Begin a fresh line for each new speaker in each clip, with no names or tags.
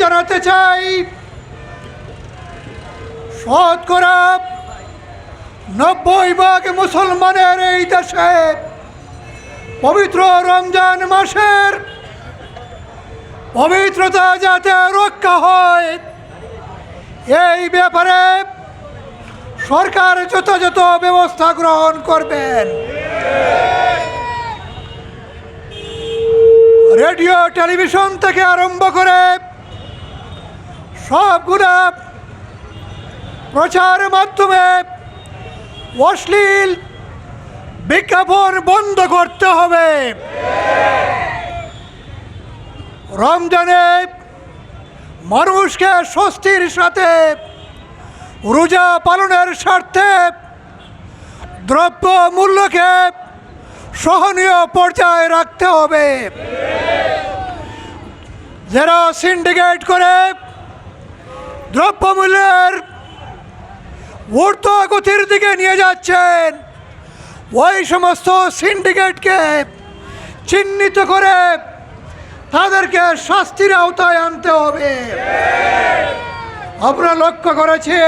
জানাতে চাই শতকরা নব্বই ভাগ মুসলমানের এই দেশে পবিত্র রমজান মাসের পবিত্রতা যাতে রক্ষা হয়, এই ব্যাপারে সরকার যথাযথ ব্যবস্থা গ্রহণ করবেন। রেডিও, টেলিভিশন থেকে আরম্ভ করে সবগুলা প্রচার মাধ্যমে অশ্লীল বিজ্ঞাপন বন্ধ করতে হবে। রমজানে মানুষকে স্বস্তির সাথে, রোজা পালনের স্বার্থে, দ্রব্য মূল্যকে সহনীয় পর্যায়ে রাখতে হবে। যারা সিন্ডিকেট করে দ্রব্যমূল্যের ঊর্ধ্বগতির দিকে নিয়ে যাচ্ছেন, ওই সমস্ত সিন্ডিকেটকে চিহ্নিত করে তাদেরকে শাস্তির আওতায় আনতে হবে। আমরা লক্ষ্য করেছি,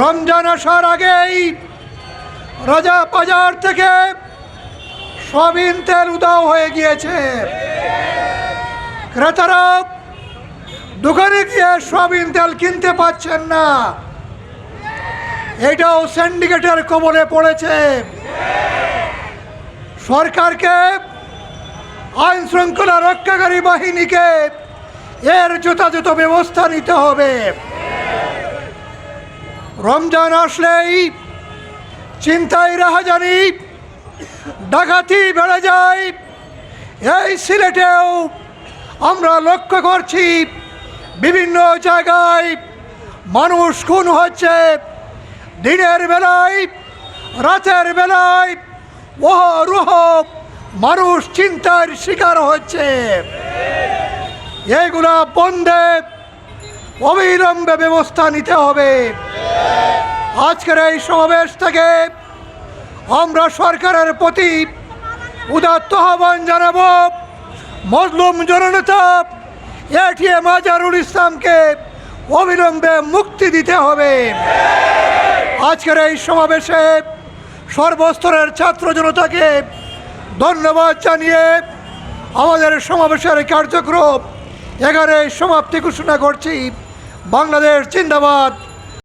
রমজান আসার আগেই রাজা বাজার থেকে সবিন তেল উদাও হয়ে গিয়েছে। ক্রেতারা দোকানে গিয়ে সবিন তেল কিনতে পাচ্ছেন না। এটাও সিন্ডিকেটের কবলে পড়েছে। সরকারকে আইন শৃঙ্খলা রক্ষাকারী বাহিনীকে এর যথাযথ ব্যবস্থা নিতে হবে। রমজান আসলেই চিন্তায় রাহাজানি ডাকাতি বেড়ে যায়। এই সিলেটেও আমরা লক্ষ্য করছি বিভিন্ন জায়গায় মানুষ খুন হচ্ছে। দিনের বেলায়, রাতের বেলায়, ওহ রুহ। মানুষ চিন্তার শিকার হচ্ছে। এগুলা বন্ধে অবিলম্বে ব্যবস্থা নিতে হবে। আজকের এই সমাবেশ থেকে আমরা সরকারের প্রতি উদাত্ত আহ্বান জানাব। মজলুম জননেতা এটিএম আজারুল ইসলামকে অবিলম্বে মুক্তি দিতে হবে। আজকের এই সমাবেশে সর্বস্তরের ছাত্র জনতাকে ধন্যবাদ জানিয়ে আমাদের সমাবেশের কার্যক্রম এখানে সমাপ্তি ঘোষণা করছি। বাংলাদেশ জিন্দাবাদ।